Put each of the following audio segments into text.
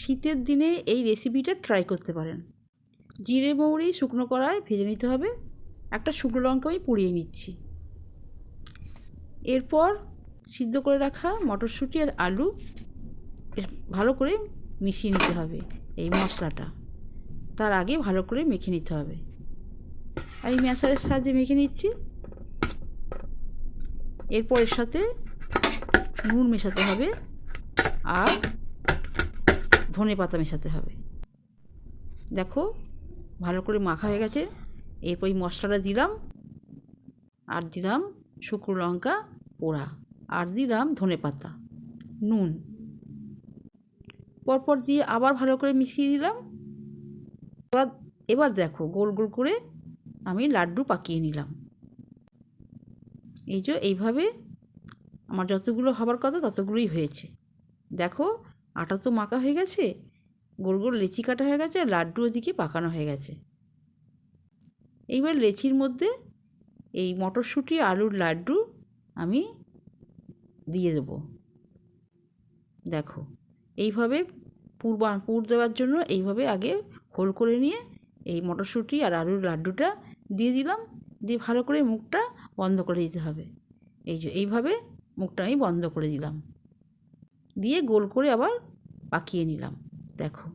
শীতের দিনে এই রেসিপিটা ট্রাই করতে পারেন। জিরে, মৌরি, শুকনো কড়ায় ভেজে নিতে হবে। একটা শুকনো লঙ্কা আমি পুড়িয়ে নিচ্ছি। এরপর সিদ্ধ করে রাখা মটরশুঁটি আর আলু ভালো করে মিশিয়ে নিতে হবে এই মশলাটা। তার আগে ভালো করে মেখে নিতে হবে। আমি ম্যাশারের সাহায্যে মেখে নিচ্ছি। এরপর এর সাথে নুন মেশাতে হবে। আর ধনে পাতা মেশাতে হবে। দেখো, ভালো করে মাখা হয়ে গেছে। এরপর এই মশলাটা দিলাম। আর দিলাম শুকনো লঙ্কা পোড়া। আর দিলাম ধনে পাতা। নুন। পরপর দিয়ে আবার ভালো করে মিশিয়ে দিলাম। এবার এবার দেখো, গোল গোল করে আমি লাড্ডু পাকিয়ে নিলাম। এই যে, এইভাবে আমার যতগুলো হবার কথা ততগুলোই হয়েছে। দেখো আটা তো মাখা হয়ে গেছে। গোল গোল লেচি কাটা হয়ে গেছে আর লাড্ডু ওদিকে পাকানো হয়ে গেছে। এইবার লেচির মধ্যে এই মটরশুঁটি, আলুর লাড্ডু আমি দিয়ে দেবো। দেখো, এইভাবে পুর পুর দেওয়ার জন্য এইভাবে আগে হোল করে নিয়ে এই মটরশুঁটি আর আলুর লাড্ডুটা দিয়ে দিলাম। দিয়ে ভালো করে মুখটা বন্ধ করে দিতে হবে। এই যে, এইভাবে মুখটা আমি বন্ধ করে দিলাম। দিয়ে গোল করে আবার পাকিয়ে নিলাম, দেখো।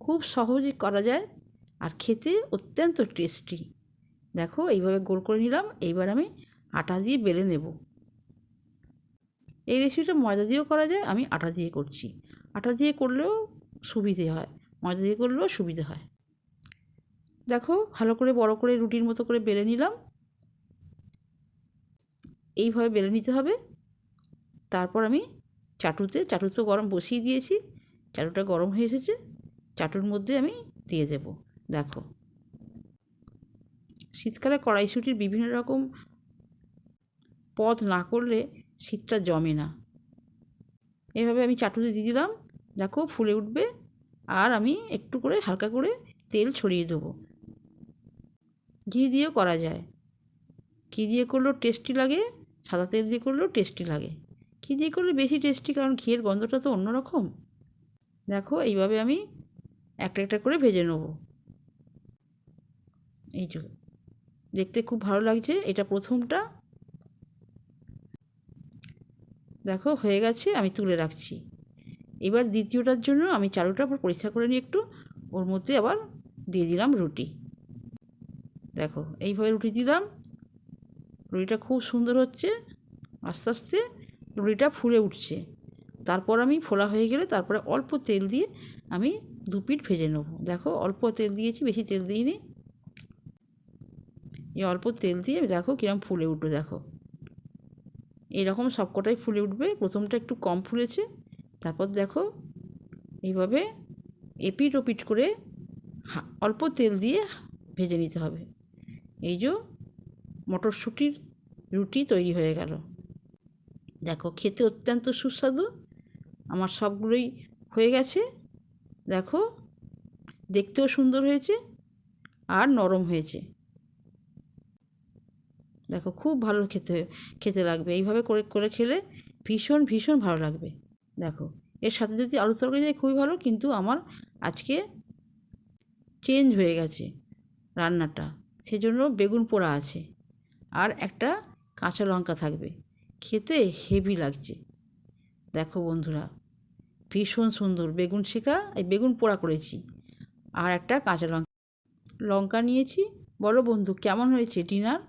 খুব সহজে করা যায় আর খেতে অত্যন্ত টেস্টি দেখো, এইভাবে গোল করে নিলাম, এইবার আমি আটা দিয়ে বেলে নেব। এই রেসিপিটা ময়দা দিয়েও করা যায়, আমি আটা দিয়ে করছি। আটা দিয়ে করলেও সুবিধে হয়, ময়দা দিয়ে করলেও সুবিধে হয়। দেখো, ভালো করে, বড় করে রুটির মতো করে বেলে নিলাম। এইভাবে বেলে নিতে হবে। তারপর আমি চাটুতে চাটু তো গরম বসিয়ে দিয়েছি। চাটুটা গরম হয়ে এসেছে। চাটুর মধ্যে আমি দিয়ে দেব। দেখো। শীতকালে কড়াইশুটির বিভিন্ন রকম পদ না করলে শীতটা জমে না। এভাবে আমি চাটুতে দিয়ে দিলাম। দেখো, ফুলে উঠবে। আর আমি একটু করে হালকা করে তেল ছড়িয়ে দেবো। ঘি দিয়েও করা যায়। ঘি দিয়ে করলেও টেস্টি লাগে, সাদা তেল দিয়ে করলেও টেস্টি লাগে। ঘি দিয়ে করলে বেশি টেস্টি কারণ ঘিয়ের গন্ধটা তো অন্যরকম। দেখো, এইভাবে আমি একটা একটা করে ভেজে নেব। এই যে, দেখতে খুব ভালো লাগছে, এটা প্রথমটা। দেখো, হয়ে গেছে, আমি তুলে রাখছি। এবার দ্বিতীয়টার জন্য আমি চারুটা আবার পরিষ্কার করে নিয়ে একটু। ওর মধ্যে আবার দিয়ে দিলাম রুটি। দেখো, এইভাবে রুটি দিলাম। রুটিটা খুব সুন্দর হচ্ছে, আস্তে আস্তে। রুটিটা ফুলে উঠছে। তারপর আমি ফোলা হয়ে গেলে তারপরে অল্প তেল দিয়ে আমি দু পিঠ ভেজে নেব। দেখো অল্প তেল দিয়েছি, বেশি তেল দিইনি। এই অল্প তেল দিয়ে দেখো কিরম ফুলে উঠবে, দেখো। এরকম সবকটাই ফুলে উঠবে, প্রথমটা একটু কম ফুলেছে, তারপর দেখো এইভাবে এপিট ওপিট করে অল্প তেল দিয়ে ভেজে নিতে হবে। এই যে মটরশুঁটির রুটি তৈরি হয়ে গেল। দেখো, খেতে অত্যন্ত সুস্বাদু। আমার সবগুলোই হয়ে গেছে। দেখো, দেখতেও সুন্দর হয়েছে আর নরম হয়েছে। দেখো, খুব ভালো খেতে খেতে লাগবে। এইভাবে করে করে খেলে ভীষণ ভীষণ ভালো লাগবে। দেখো, এর সাথে যদি আলু তরকারি যায় খুবই ভালো, কিন্তু আমার আজকে চেঞ্জ হয়ে গেছে রান্নাটা। সেজন্য বেগুন পোড়া আছে। আর একটা কাঁচা লঙ্কা থাকবে। খেতে হেভি লাগছে। দেখো বন্ধুরা, ভীষণ সুন্দর। বেগুন শেখা, এই বেগুন পোড়া করেছি। আর একটা কাঁচা লঙ্কা। লঙ্কা নিয়েছি। বলো বন্ধু, কেমন হয়েছে ডিনার?